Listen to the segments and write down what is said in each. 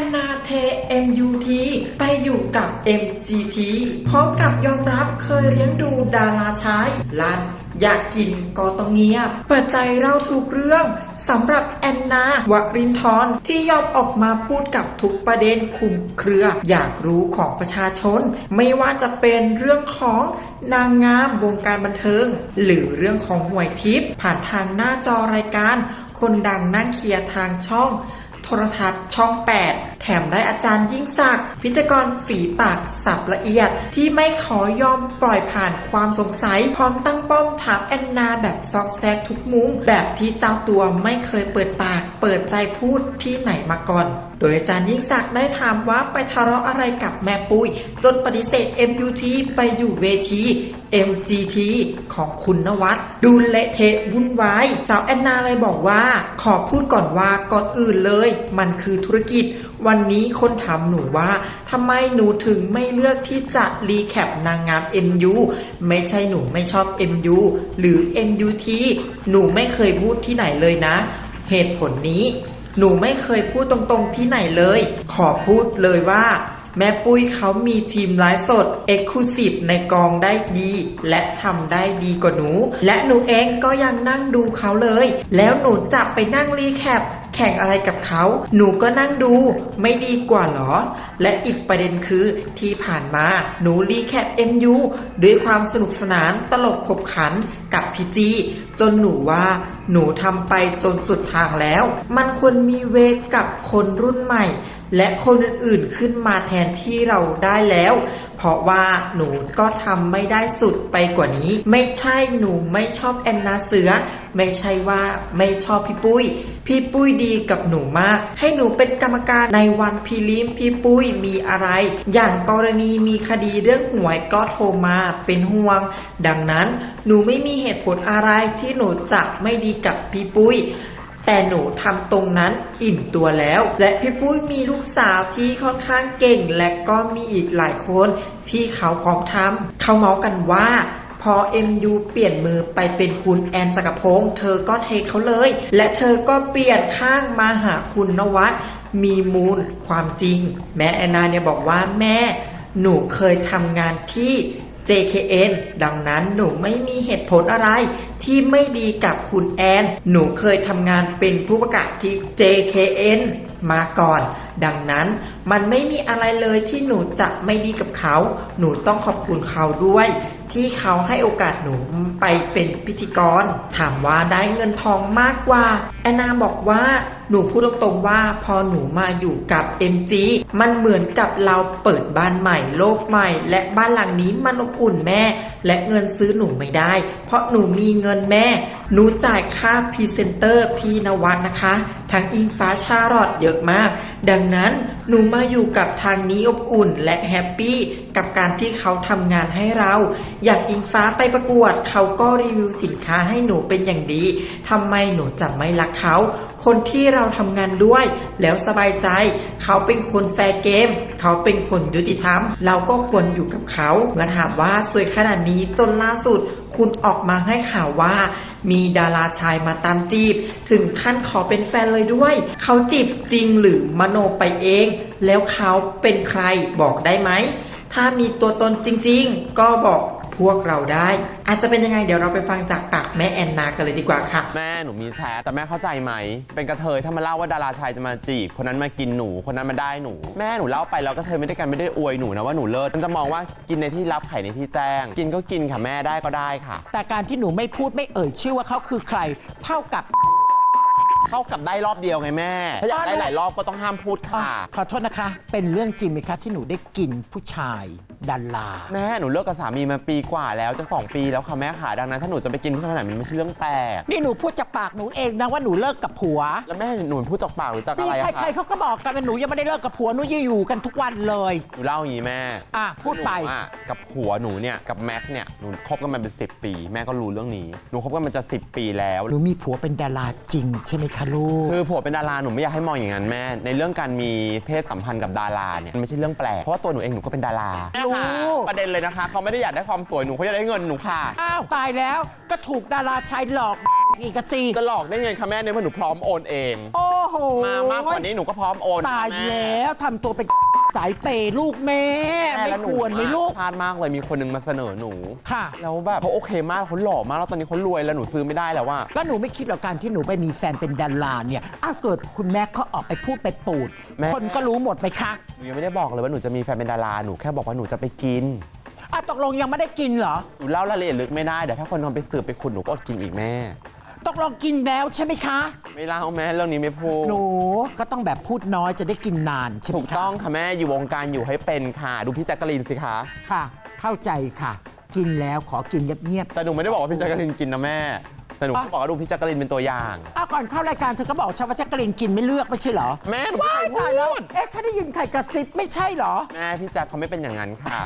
อนนาเท MUT ไปอยู่กับ MGT พร้อมกับยอมรับเคยเลี้ยงดูดาราชายลันอยากกินก็ต้องเงียบ เปิดใจเล่าทุกเรื่องสำหรับแอนนาวรินทร์ที่ยอมออกมาพูดกับทุกประเด็นคุมเครือ อยากรู้ของประชาชน ไม่ว่าจะเป็นเรื่องของนางงามวงการบันเทิง หรือเรื่องของหวยทิพย์ผ่านทางหน้าจอรายการ คนดังนั่งเคลียร์ทางช่อง ทรทัศน์ช่อง 8 แถมได้อาจารย์ยิ่งศักดิ์พิธีกรฝีปากสับละเอียด ที่ไม่ขอยอมปล่อยผ่านความสงสัย พร้อมตั้งป้อมถามแอนนาแบบซอกแซกทุกมุมแบบที่เจ้าตัวไม่เคยเปิดปาก เปิดใจพูดที่ไหนมาก่อน โดยอาจารย์ยิ่งศักดิ์ได้ถามว่าไปทะเลาะอะไรกับแม่ปุ้ย จนปฏิเสธ MUT ไปอยู่เวที MGT ของคุณนวัดดูเละเทะวุ่นวายสาวแอนนาเลยบอกว่า ขอพูดก่อนว่าก่อนอื่นเลย มันคือธุรกิจ วันนี้คนถามหนูว่าทำไมหนูถึงไม่เลือกที่จะรีแคปนางงาม MU ไม่ใช่หนูไม่ชอบ MU หรือ MUT หนูไม่เคยพูดที่ไหนเลยนะ เหตุผลนี้ หนูไม่เคยพูดตรงๆที่ไหนเลย ขอพูดเลยว่า แม่ปุ้ยเขามีทีมไลฟ์สด e x c l u s i v e ในกองได้ดี และทำได้ดีกว่าหนู และหนูเองก็ยังนั่งดูเขาเลย แล้วหนูจะไปนั่งรีแคปแข่งอะไรกับเขา หนูก็นั่งดูไม่ดีกว่าหรอ และอีกประเด็นคือที่ผ่านมาหนูรีแคป MU ด้วยความสนุกสนานตลกขบขันกับพี่จีจนหนูว่าหนูทำไปจนสุดทางแล้ว มันควรมีเวกกับคนรุ่นใหม่ และคนอื่นๆขึ้นมาแทนที่เราได้แล้ว เพราะว่าหนูก็ทำไม่ได้สุดไปกว่านี้ ไม่ใช่หนูไม่ชอบแอนนาเสือ ไม่ใช่ว่าไม่ชอบพี่ปุ้ย พี่ปุ้ยดีกับหนูมาก ให้หนูเป็นกรรมการในวันพีลิมพี่ปุ้ยมีอะไร อย่างกรณีมีคดีเรื่องหวยก็โทรมาเป็นห่วง ดังนั้นหนูไม่มีเหตุผลอะไรที่หนูจะไม่ดีกับพี่ปุ้ย แต่หนูทำตรงนั้นอิ่มตัวแล้ว และพี่ปุ้ยมีลูกสาวที่ค่อนข้างเก่ง และก็มีอีกหลายคนที่เขาพร้อมทำเขาเมาส์กันว่าพอ MU เปลี่ยนมือไปเป็นคุณแอนจักรพงศ์เธอก็เทเขาเลย และเธอก็เปลี่ยนข้างมาหาคุณนวัดมีมูลความจริง แม่แอนนาเนี่ยบอกว่าแม่ หนูเคยทำงานที่ JKN ดังนั้นหนูไม่มีเหตุผลอะไร ที่ไม่ดีกับคุณแอน หนูเคยทำงานเป็นผู้ประกาศที่ JKN มาก่อน ดังนั้นมันไม่มีอะไรเลยที่หนูจะไม่ดีกับเขา หนูต้องขอบคุณเขาด้วย ที่เขาให้โอกาสหนูไปเป็นพิธีกร ถามว่าได้เงินทองมากกว่า แอนนาบอกว่า หนูพูดตรงๆว่าพอหนูมาอยู่กับ MG มันเหมือนกับเราเปิดบ้านใหม่โลกใหม่ และบ้านหลังนี้มันอบอุ่นแม่ และเงินซื้อหนูไม่ได้ เพราะหนูมีเงินแม่ หนูจ่ายค่าพรีเซนเตอร์พี่นวัดนะคะ ทั้งอิงฟ้าชาลอดเยอะมาก ดังนั้นหนูมาอยู่กับทางนี้อบอุ่นและแฮปปี้กับการที่เขาทำงานให้เรา อยากอิงฟ้าไปประกวด เขาก็รีวิวสินค้าให้หนูเป็นอย่างดีทำไมหนูจะไม่รักเขา คนที่เราทำงานด้วย แล้วสบายใจ เขาเป็นคนแฟร์เกม เขาเป็นคนยุติธรรม เราก็ควรอยู่กับเขาเมื่อถามว่าสวยขนาดนี้จนล่าสุด คุณออกมาให้ข่าวว่า มีดาราชายมาตามจีบ ถึงขั้นขอเป็นแฟนเลยด้วย เขาจีบจริงหรือมโนไปเอง แล้วเขาเป็นใครบอกได้ไหมถ้ามีตัวตนจริง ๆ ก็บอก พวกเราได้ อาจจะเป็นยังไงเดี๋ยวเราไปฟังจากปากแม่แอนนากันเลยดีกว่าค่ะ แม่หนูมีแชทแต่แม่เข้าใจไหม เป็นกระเทยถ้ามาเล่าว่าดาราชายจะมาจีบ คนนั้นมากินหนูคนนั้นมาได้หนู แม่หนูเล่าไปแล้วกระเทยไม่ได้กันไม่ได้อวยหนูนะว่าหนูเลิศมันจะมองว่ากินในที่รับไข่ในที่แจ้ง กินก็กินค่ะแม่ได้ก็ได้ค่ะ แต่การที่หนูไม่พูดไม่เอ่ยชื่อว่าเขาคือใคร เท่ากับเข้ากับได้รอบเดียวไงแม่ ถ้าอยากได้หลายรอบก็ต้องห้ามพูดค่ะ ขอโทษนะคะ เป็นเรื่องจริงไหมคะที่หนูได้กินผู้ชาย ดาราแม่หนูเลิกกับสามีมาปีกว่าแล้วจะสองปีแล้วค่ะแม่ค่ะดังนั้นถ้าหนูจะไปกินผู้ชายคนไหนมันไม่ใช่เรื่องแปลกนี่หนูพูดจากปากหนูเองนะว่าหนูเลิกกับผัวแล้วแม่หนูพูดจากปากหรือจากนี่อะไรอะใคคะรๆเขาก็บอกกันว่าหนูยังไม่ได้เลิกกับผัวหนูยังอยู่กันทุกวันเลย หนูเล่าอย่างนี้แม่อะพูดไป หนูอะกับผัวหนูเนี่ยกับแม็กเนี่ยหนูคบกันมาเป็น10 ปี แม่ก็รู้เรื่องนี้หนูคบกันมาจะ10 ปีแล้ว หนูมีผัวเป็นดาราจริงใช่ไหมคะลูก คือผัวเป็นดาราหนูไม่อยากให้มองอย่างนั้นแม่ ในเรื่องการมีเพศสัมพันธ์กับดาราเนี่ยมันไม่ใช่เรื่องแปลกเพราะว่าตัวหนูเองหนูก็เป็นดารา รู้ประเด็นเลยนะคะเขาไม่ได้อยากได้ความสวยหนูเขาอยากได้เงินหนูค่ะ อ้าวตายแล้วก็ถูกดาราชายหลอกอีกอะสิจะหลอกได้ไงคะแม่เนี่ยว่าหนูพร้อมโอนเอง โอ้โหโหมามากกว่านี้หนูก็พร้อมโอนตายแม่แล้วทำตัวเป็น สายเปย์ลูกแม่แม่ ไม่แล้วหนูควรไหมลูก พลาดมากเลยมีคนนึงมาเสนอหนู ค่ะ แล้วแบบเขาโอเคมากเขาหล่อมากแล้วตอนนี้เขารวยแล้วหนูซื้อไม่ได้แล้วว่า แล้วหนูไม่คิดหรอกการที่หนูไปมีแฟนเป็นดาราเนี่ยอ้าวเกิดคุณแม่เขาออกไปพูดไปปูด แม่ คนก็รู้หมดไหมคะหนูยังไม่ได้บอกเลยว่าหนูจะมีแฟนเป็นดาราหนูแค่บอกว่าหนูจะไปกินอ้าวตกลงยังไม่ได้กินเหรอ หนูเล่ารายละเอียดลึกไม่ได้เดี๋ยวถ้าคนนอนไปสืบไปขุดหนูก็อดกินอีกแม่ต กลงกินแล้วใช่ไหมคะ ไม่เล่าแม่เรื่องนี้ไม่พูด หนูก็ต้องแบบพูดน้อยจะได้กินนานใช่ไหมถูกคะต้องค่ะแม่อยู่วงการอยู่ให้เป็นค่ะ ดูพี่แจ๊กกะลีนสิคะ ค่ะ เข้าใจค่ะ กินแล้วขอกินเงียบแต่หนูไม่ได้บอกว่าพี่แจ๊กกะลีนกินนะแม่ แต่หนูอะก็บอกว่าดูพี่แจ๊กกะลีนเป็นตัวอย่าง ๆอ้าวก่อนเข้ารายการเธอก็บอกฉันว่าแจ๊กกะลินกินไม่เลือกไม่ใช่เหรอแม่หนูไม่ว้าเคยยตายแล้วพูด เอ๊ะฉันได้ยินใครกระซิบไม่ใช่เหรอ แม่พี่แจ๊กเขาไม่เป็นอย่างนั้นค่ะ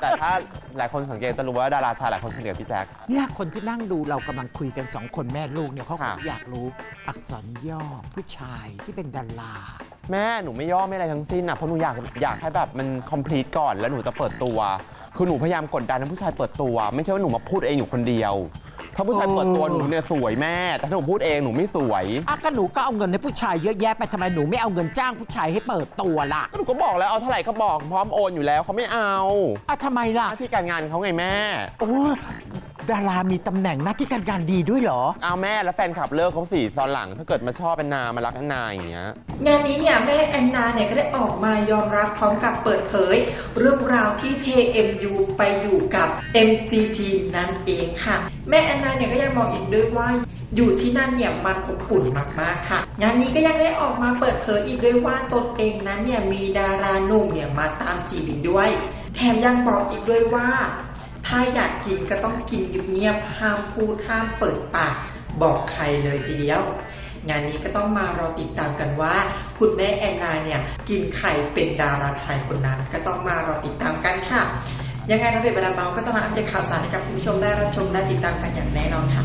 แต่ถ้าหลายคนสังเกตจะรู้ว่าดาราชายหลายคนสนิทกับพี่แจ๊กเนี่ยคนที่นั่งดูเรากำลังคุยกันสองคนแม่ลูกเนี่ยเขาคค่ะงอยากรู้อักษรย่อผู้ชายที่เป็นดาราแม่หนูไม่ย่อไม่อะไรทั้งสิ้นอะเพราะหนูอยากอยากให้แบบมัน complete ก่อนแล้วหนูจะเปิดตัว คือหนูพยายามกดดันให้ผู้ชายเปิดตัว ไม่ใช่ว่าหนูมาพูดเองอยู่คนเดียว ถ้าผู้ชายเปิดตัวหนูเนี่ยสวยแม่ แต่ถ้าหนูพูดเองหนูไม่สวยอะก็หนูก็เอาเงินให้ผู้ชายเยอะแยะไปทำไมหนูไม่เอาเงินจ้างผู้ชายให้เปิดตัวล่ะก็หนูก็บอกแล้วเอาเท่าไหร่ก็บอกพร้อมโอนอยู่แล้วเขาไม่เอาอะทำไมล่ะหน้าที่การงานเขาไงแม่ โอ้ดารามีตำแหน่งหน้าที่การงานดีด้วยเหรอ เอาแม่แล้วแฟนคลับเลิกเขาสิตอนหลัง ถ้าเกิดมาชอบเป็นนามารักเป็นนาอย่างเงี้ย งานนี้เนี่ยแม่แอนนาเนี่ยก็ได้ออกมายอมรับพร้อมกับเปิดเผย เรื่องราวที่เท MU ไปอยู่กับ MGT นั่นเองค่ะ แม่แอนนาเนี่ยก็ยังบอกอีกด้วยว่า อยู่ที่นั่นเนี่ยมันอบอุ่นมากๆค่ะ งานนี้ก็ยังได้ออกมาเปิดเผยอีกด้วยว่าตนเองนั้นเนี่ยมีดาราหนุ่มเนี่ยมาตามจีบอีกด้วย แถมยังบอกอีกด้วยว่า ถ้าอยากกินก็ต้องกินเงียบๆห้ามพูดห้ามเปิดปากบอกใครเลยทีเดียว งานนี้ก็ต้องมารอติดตามกันว่าคุณแม่แอนนาเนี่ยกินไข่เป็นดาราชายคนนั้นก็ต้องมารอติดตามกันค่ะ ยังไงเราเพจบรรดาเมาก็จะมาอัปเดตข่าวสารให้กับคุณผู้ชมได้รับชมได้ติดตามกันอย่างแน่นอนค่ะ